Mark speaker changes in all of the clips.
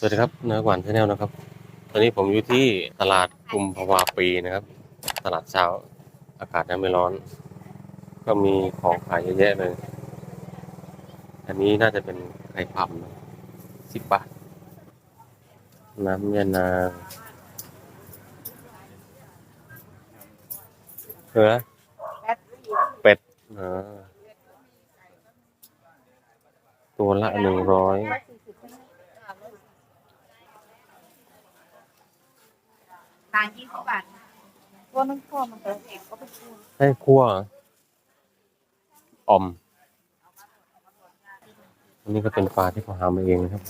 Speaker 1: สวัสดีครับนื้อหวานชาแนลนะครับ ตอนนี้ผมอยู่ที่ตลาดกุมภาวาปีนะครับ ตลาดเช้าอากาศยังไม่ร้อน ก็มีของขายเยอะแยะเลย อันนี้น่าจะเป็นไข่พัมสิบบาท น้ำยานาเหรอเป็ดอ่าตัวละหนึ่งร้อย
Speaker 2: ตายี่สิบบาทตัวนึงตัวมันเป็นเอกก็เป็นตัว
Speaker 1: ให้คั่วออม อันนี้ก็เป็นปลาที่เขาหามาเองนะครับ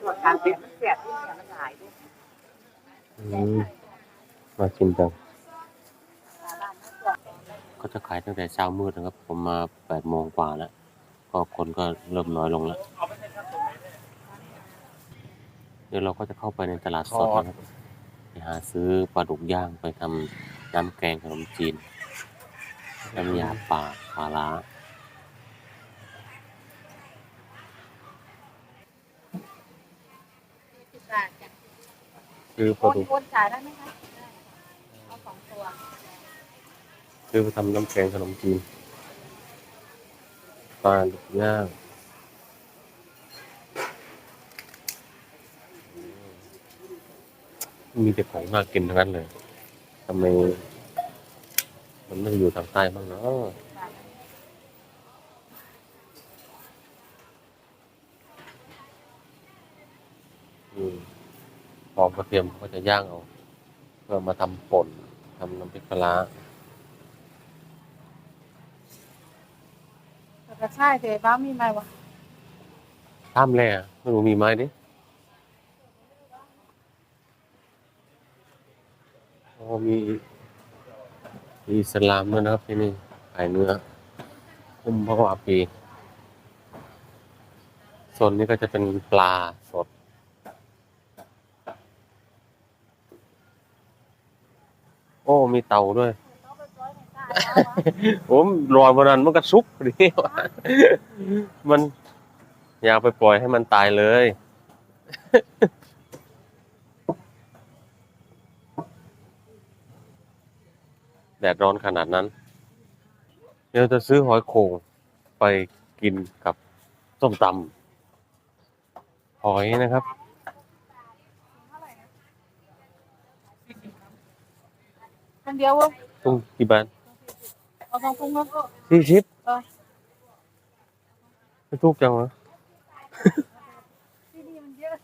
Speaker 2: ตัวทางเป็นเสียบที่เนี่ยมันหลายด้วย
Speaker 1: อืมมาชิมจัง ก็จะขายตั้งแต่เช้ามืดนะครับ ผมมาแปดโมงกว่าแล้ว ก็คนก็เริ่มน้อยลงแล้ว เดี๋ยวเราก็จะเข้าไปในตลาดสดนะครับไปหาซื้อปลาดุกย่างไปทำน้ำแกงขนมจีน น้ำยาป่าปลาร้า
Speaker 2: สิบบาทจ้ะ
Speaker 1: ซื้อป
Speaker 2: โค
Speaker 1: ลานดุก
Speaker 2: โคนจ่ายได้ไหมคะเอาสองตัว
Speaker 1: ซื้อไปทำน้ำแกงขนมจีนปลาดุกย่าง มีแต่ของน่ากินทั้งนั้นเลยทำไม มันไม่อยู่ทางใต้บ้างเนาะอืมหอมกระเทียมก็จะย่างเอาเพื่อมาทำป่นทำน้ำพริกปลาร้า
Speaker 2: แต่กระชายเจ๊บ้ามีไหมวะ
Speaker 1: ท่ามแร่ไม่รู้มีไหมดิโอ้ มีมีสลามด้วยนะครับที่นี่ขายเนื้อคุ้มพระวาปีโซนนี้ก็จะเป็นปลาสด โอ้ มีเต่าด้วยผมรอยวันนั้นมันก็ซุกดิมัน อย่าไปปล่อยให้มันตายเลย แดดร้อนขนาดนั้นเดี๋ยวจะซื้อหอยโข่งไปกินกับส้มตำหอยนะครับ
Speaker 2: คนเดียวเว้ย
Speaker 1: ตุ้งกี่บาท
Speaker 2: เอาสองพุงแล้วก็
Speaker 1: สี่ชิป
Speaker 2: เออ
Speaker 1: ไม่ทุกจังวะ
Speaker 2: ที่นี่มันเยอะ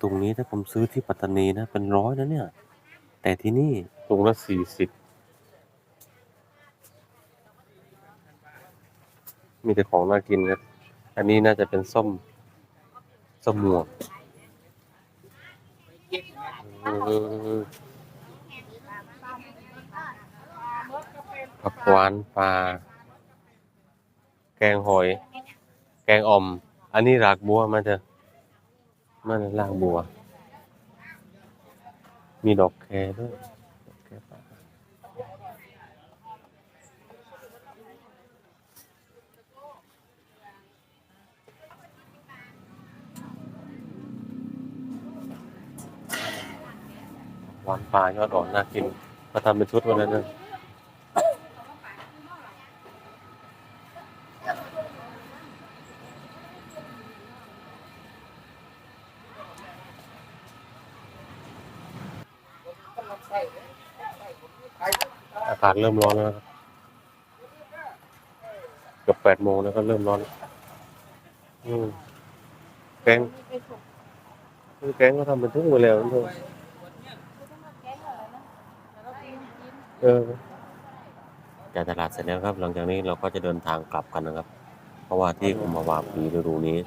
Speaker 1: ตรงนี้ถ้าผมซื้อที่ปัตตานีนะ เป็นร้อยนะเนี่ย แต่ที่นี่ ตรงละสี่สิบมีแต่ของน่ากินครับ อันนี้น่าจะเป็นส้ม ส้มหมวกผักหวานปลา แกงหอย แกงอ่อม อันนี้รากบัวมาเถอะมันรากบัว มีดอกแครด้วยดอกแครป่า หวานปลายอดอ่อนน่ากินก็ทำเป็นชุดวันนั้นนะอากาศเริ่มร้อนแล้วครับเกือบแปดโมงแล้วก็เริ่มร้อนแล้วอืมแกง
Speaker 2: ไปส่ง
Speaker 1: คือแกงก็ทำเป็นทุ่งไปแล้วนั่นเถอะ
Speaker 2: ไม่ต้องมาแก้อะไรนะแล้วก็กินกิน
Speaker 1: เออจากตลาดเสร็จแล้วครับ หลังจากนี้เราก็จะเดินทางกลับกันนะครับ เพราะว่าที่กุมภาวาปีฤดูนี้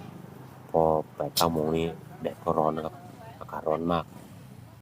Speaker 1: พอแปดเก้าโมงนี้แดดก็ร้อนนะครับ อากาศร้อนมาก